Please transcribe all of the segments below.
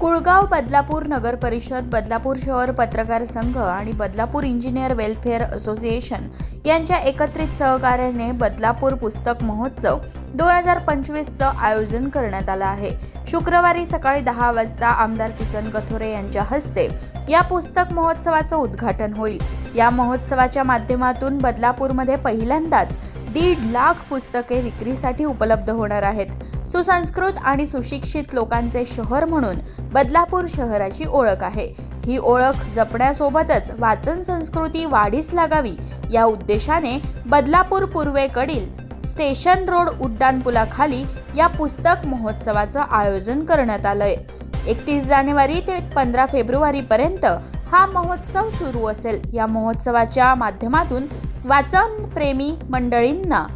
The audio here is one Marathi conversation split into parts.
कुळगाव बदलापूर नगर परिषद बदलापूर शहर पत्रकार संघ आणि बदलापूर इंजिनियर वेलफेअर असोसिएशन यांच्या एकत्रित सहकार्याने बदलापूर पुस्तक महोत्सव दोन हजार पंचवीसचं आयोजन करण्यात आलं आहे. शुक्रवारी सकाळी दहा वाजता आमदार किसन कथोरे यांच्या हस्ते या पुस्तक महोत्सवाचं उद्घाटन होईल. या महोत्सवाच्या माध्यमातून बदलापूरमध्ये पहिल्यांदाच दीड लाख पुस्तके विक्रीसाठी उपलब्ध होणार आहेत. सुसंस्कृत आणि सुशिक्षित लोकांचे शहर म्हणून बदलापूर शहराची ओळख आहे. ही ओळख जपण्यासोबतच वाचन संस्कृती वाढीस लागावी या उद्देशाने बदलापूर पूर्वेकडील स्टेशन रोड उड्डाणपुलाखाली या पुस्तक महोत्सवाचं आयोजन करण्यात आलंय. एकतीस जानेवारी ते पंधरा फेब्रुवारीपर्यंत हा महोत्सव सुरू असेल. या महोत्सवाच्या माध्यमातून वाचन प्रेमी मंडळींना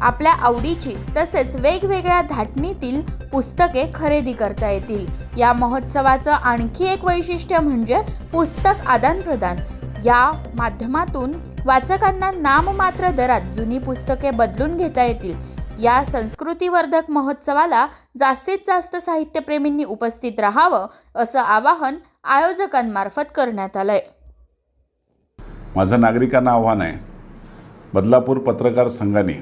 आपल्या आवडीची तसेच वेगवेगळ्या धाटणीतील पुस्तके खरेदी करता येतील. या महोत्सवाचं आणखी एक वैशिष्ट्य म्हणजे पुस्तक आदानप्रदान. या माध्यमातून वाचकांना नाममात्र दरात जुनी पुस्तके बदलून घेता येतील. या संस्कृतीवर्धक महोत्सवाला जास्तीत जास्त साहित्यप्रेमींनी उपस्थित राहावं असं आवाहन आयोजकांमार्फत करण्यात आलंय. माझं नागरिकांना आव्हान आहे बदलापूर पत्रकार संघाने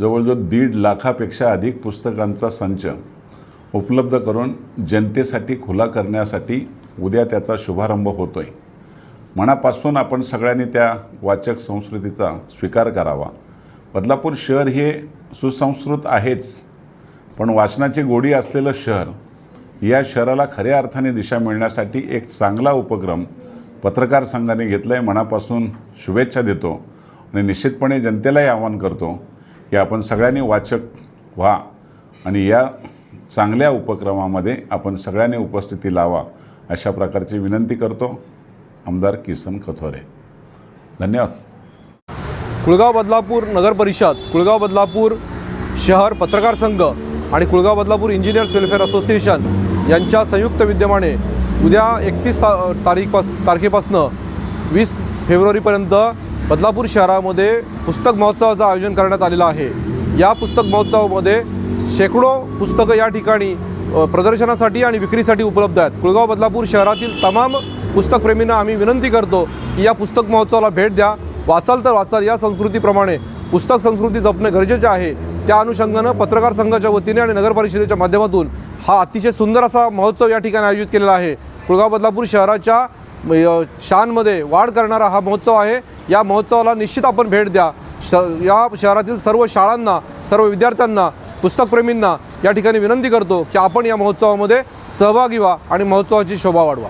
जवळजवळ दीड लाखापेक्षा अधिक पुस्तकांचा संच उपलब्ध करून जनतेसाठी खुला करण्यासाठी उद्या त्याचा शुभारंभ होतो आहे मनापासून आपण सगळ्यांनी त्या वाचक संस्कृतीचा स्वीकार करावा. बदलापूर शहर हे सुसंस्कृत आहेच पण वाचनाची गोडी असलेलं शहर या शहराला खऱ्या अर्थाने दिशा मिळण्यासाठी एक चांगला उपक्रम पत्रकार संघाने घेतला आहे मनापासून शुभेच्छा देतो आणि निश्चितपणे जनतेलाही आवाहन करतो की आपण सगळ्यांनी वाचक व्हा आणि या चांगल्या उपक्रमामध्ये आपण सगळ्यांनी उपस्थिती लावा अशा प्रकारची विनंती करतो. आमदार किसन कथोरे. धन्यवाद. कुळगाव बदलापूर नगर परिषद कुळगाव बदलापूर शहर पत्रकार संघ आणि Kulgaon Badlapur engineers welfare association यांच्या संयुक्त विद्यमाने उद्या एकतीस ता तारीखपास तारखेपासनं वीस फेब्रुवारीपर्यंत बदलापूर शहरामध्ये पुस्तक महोत्सवाचं आयोजन करण्यात आलेलं आहे. या पुस्तक महोत्सवामध्ये शेकडो पुस्तकं या ठिकाणी प्रदर्शनासाठी आणि विक्रीसाठी उपलब्ध आहेत. कुळगाव बदलापूर शहरातील तमाम पुस्तकप्रेमींना आम्ही विनंती करतो की या पुस्तक महोत्सवाला भेट द्या. वाचाल तर वाचाल. या संस्कृतीप्रमाणे पुस्तक संस्कृती जपणे गरजेचे आहे. त्या अनुषंगानं पत्रकार संघाच्या वतीने आणि नगरपरिषदेच्या माध्यमातून हा अतिशय सुंदर असा महोत्सव या ठिकाणी आयोजित केलेला आहे. कुळगाव बदलापूर शहराच्या शानमध्ये वाढ करणारा हा महोत्सव आहे. या महोत्सवाला निश्चित आपण भेट द्या. श या शहरातील सर्व शाळांना सर्व विद्यार्थ्यांना पुस्तकप्रेमींना या ठिकाणी विनंती करतो की आपण या महोत्सवामध्ये सहभागी व्हा आणि महोत्सवाची शोभा वाढवा.